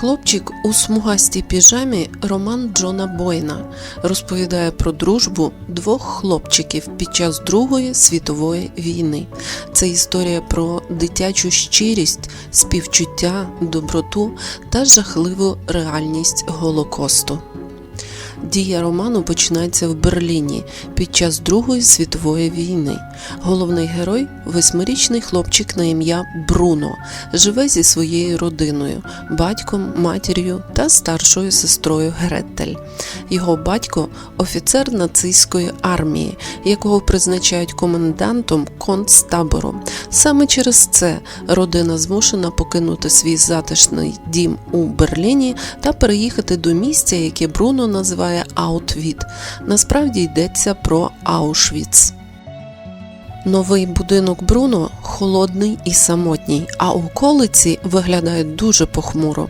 Хлопчик у смугастій піжамі роман Джона Бойна розповідає про дружбу двох хлопчиків під час Другої світової війни. Це історія про дитячу щирість, співчуття, доброту та жахливу реальність Голокосту. Дія роману починається в Берліні під час Другої світової війни. Головний герой восьмирічний хлопчик на ім'я Бруно, живе зі своєю родиною, батьком, матір'ю та старшою сестрою Гретель. Його батько офіцер нацистської армії, якого призначають комендантом концтабору. Саме через це родина змушена покинути свій затишний дім у Берліні та переїхати до місця, яке Бруно називає Аутвіт. Насправді йдеться про Аушвіц. Новий будинок Бруно холодний і самотній, а околиці виглядають дуже похмуро.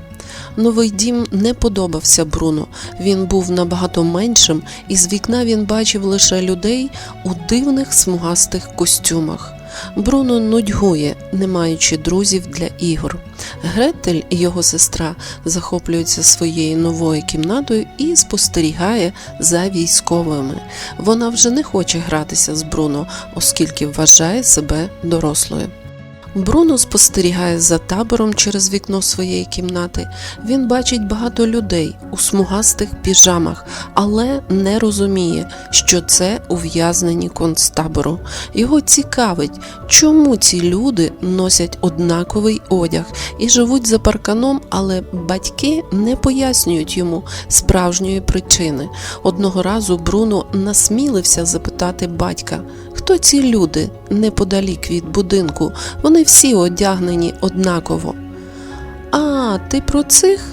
Новий дім не подобався Бруно. Він був набагато меншим, і з вікна він бачив лише людей у дивних смугастих костюмах. Бруно нудьгує, не маючи друзів для ігор. Гретель, і його сестра, захоплюються своєю новою кімнатою і спостерігає за військовими. Вона вже не хоче гратися з Бруно, оскільки вважає себе дорослою. Бруно спостерігає за табором через вікно своєї кімнати. Він бачить багато людей у смугастих піжамах, але не розуміє, що це ув'язнені концтабору. Його цікавить, чому ці люди носять однаковий одяг і живуть за парканом, але батьки не пояснюють йому справжньої причини. Одного разу Бруно насмілився запитати батька, хто ці люди неподалік від будинку. Вони всі одягнені однаково. А, ти про цих?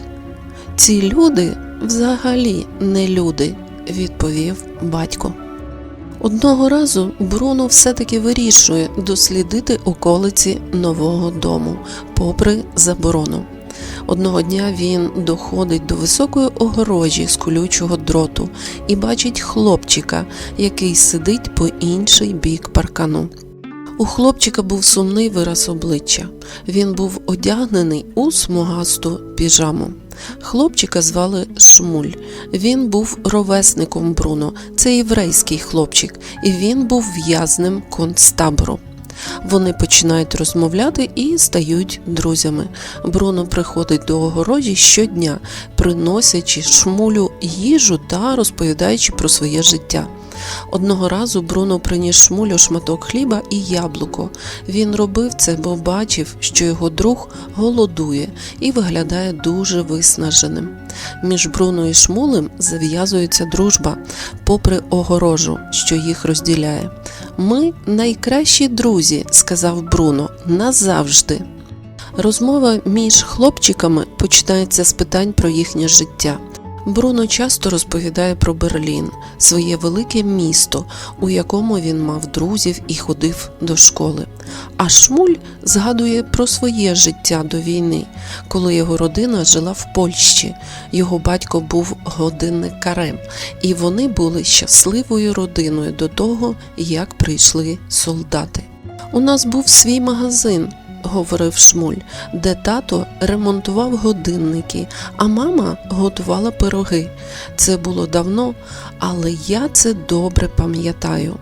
Ці люди взагалі не люди, відповів батько. Одного разу Бруно все-таки вирішує дослідити околиці нового дому, попри заборону. Одного дня він доходить до високої огорожі з колючого дроту і бачить хлопчика, який сидить по інший бік паркану. У хлопчика був сумний вираз обличчя. Він був одягнений у смугасту піжаму. Хлопчика звали Шмуль. Він був ровесником Бруно, це єврейський хлопчик, і він був в'язнем концтабору. Вони починають розмовляти і стають друзями. Бруно приходить до огорожі щодня, приносячи шмулю їжу та розповідаючи про своє життя. Одного разу Бруно приніс шмулю шматок хліба і яблуко. Він робив це, бо бачив, що його друг голодує і виглядає дуже виснаженим. Між Бруно і Шмулем зав'язується дружба, попри огорожу, що їх розділяє. Ми найкращі друзі, сказав Бруно, назавжди. Розмова між хлопчиками починається з питань про їхнє життя. Бруно часто розповідає про Берлін, своє велике місто, у якому він мав друзів і ходив до школи. А Шмуль згадує про своє життя до війни, коли його родина жила в Польщі. Його батько був годинникарем, і вони були щасливою родиною до того, як прийшли солдати. У нас був свій магазин говорив Шмуль, де тато ремонтував годинники, а мама готувала пироги. Це було давно, але я це добре пам'ятаю.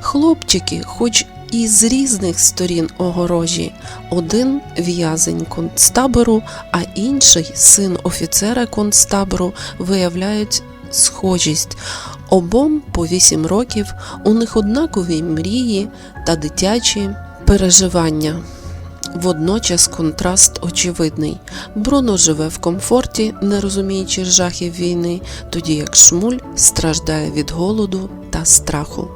Хлопчики, хоч і з різних сторін огорожі, один в'язень концтабору, а інший син офіцера концтабору виявляють схожість. Обом по вісім років у них однакові мрії та дитячі переживання. Водночас контраст очевидний. Бруно живе в комфорті, не розуміючи жахів війни, тоді як Шмуль страждає від голоду та страху.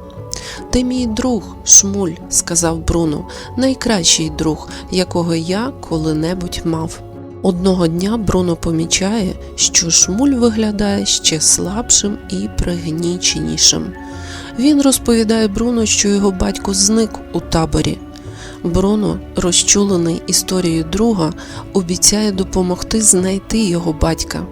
Ти мій друг, Шмуль, сказав Бруно, найкращий друг, якого я коли-небудь мав. Одного дня Бруно помічає, що Шмуль виглядає ще слабшим і пригніченішим. Він розповідає Бруно, що його батько зник у таборі. Бруно, розчулений історією друга, обіцяє допомогти знайти його батька.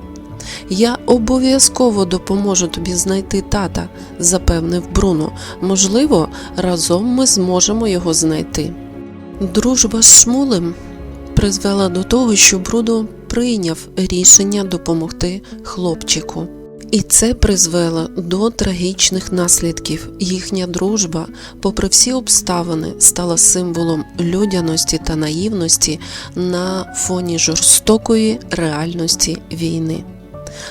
Я обов'язково допоможу тобі знайти тата, запевнив Бруно. Можливо, разом ми зможемо його знайти. Дружба з Шмулем призвела до того, що Бруно прийняв рішення допомогти хлопчику. І це призвело до трагічних наслідків. Їхня дружба, попри всі обставини, стала символом людяності та наївності на фоні жорстокої реальності війни.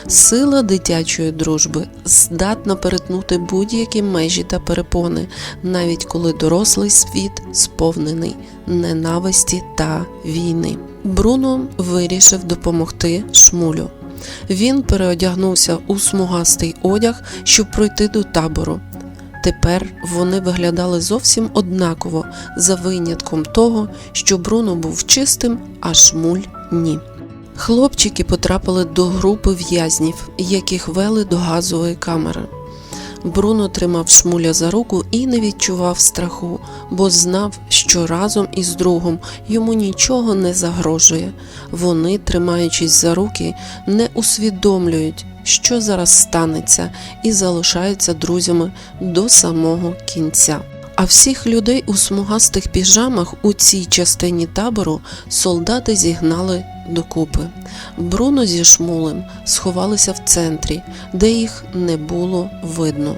Сила дитячої дружби здатна перетнути будь-які межі та перепони, навіть коли дорослий світ сповнений ненависті та війни. Бруно вирішив допомогти шмулю. Він переодягнувся у смугастий одяг, щоб пройти до табору. Тепер вони виглядали зовсім однаково, за винятком того, що Бруно був чистим, а шмуль ні. Хлопчики потрапили до групи в'язнів, яких вели до газової камери. Бруно тримав шмуля за руку і не відчував страху, бо знав, що разом із другом йому нічого не загрожує. Вони, тримаючись за руки, не усвідомлюють, що зараз станеться, і залишаються друзями до самого кінця. А всіх людей у смугастих піжамах у цій частині табору солдати зігнали докупи. Бруно зі шмулем сховалися в центрі, де їх не було видно.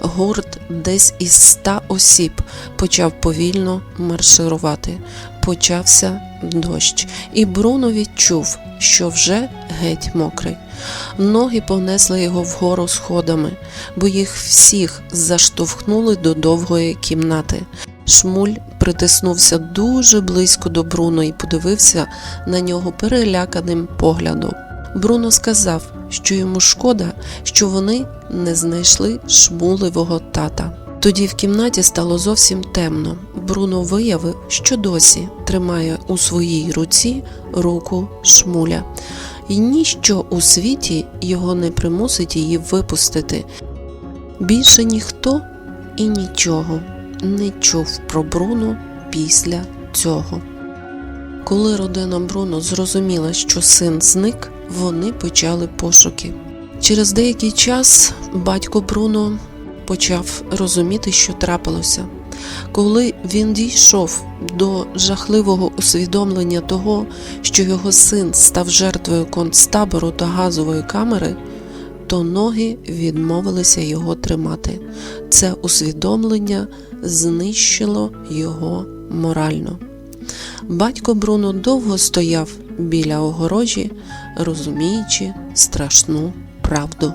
Гурт десь із ста осіб почав повільно марширувати. Почався дощ, і Бруно відчув, що вже геть мокрий. Ноги понесли його вгору сходами, бо їх всіх заштовхнули до довгої кімнати. Шмуль притиснувся дуже близько до Бруно і подивився на нього переляканим поглядом. Бруно сказав, що йому шкода, що вони не знайшли шмуливого тата. Тоді в кімнаті стало зовсім темно. Бруно виявив, що досі тримає у своїй руці руку шмуля, і ніщо у світі його не примусить її випустити. Більше ніхто і нічого не чув про Бруно після цього. Коли родина Бруно зрозуміла, що син зник, вони почали пошуки. Через деякий час батько Бруно почав розуміти, що трапилося. Коли він дійшов до жахливого усвідомлення того, що його син став жертвою концтабору та газової камери, то ноги відмовилися його тримати. Це усвідомлення знищило його морально. Батько Бруно довго стояв біля огорожі, розуміючи страшну правду.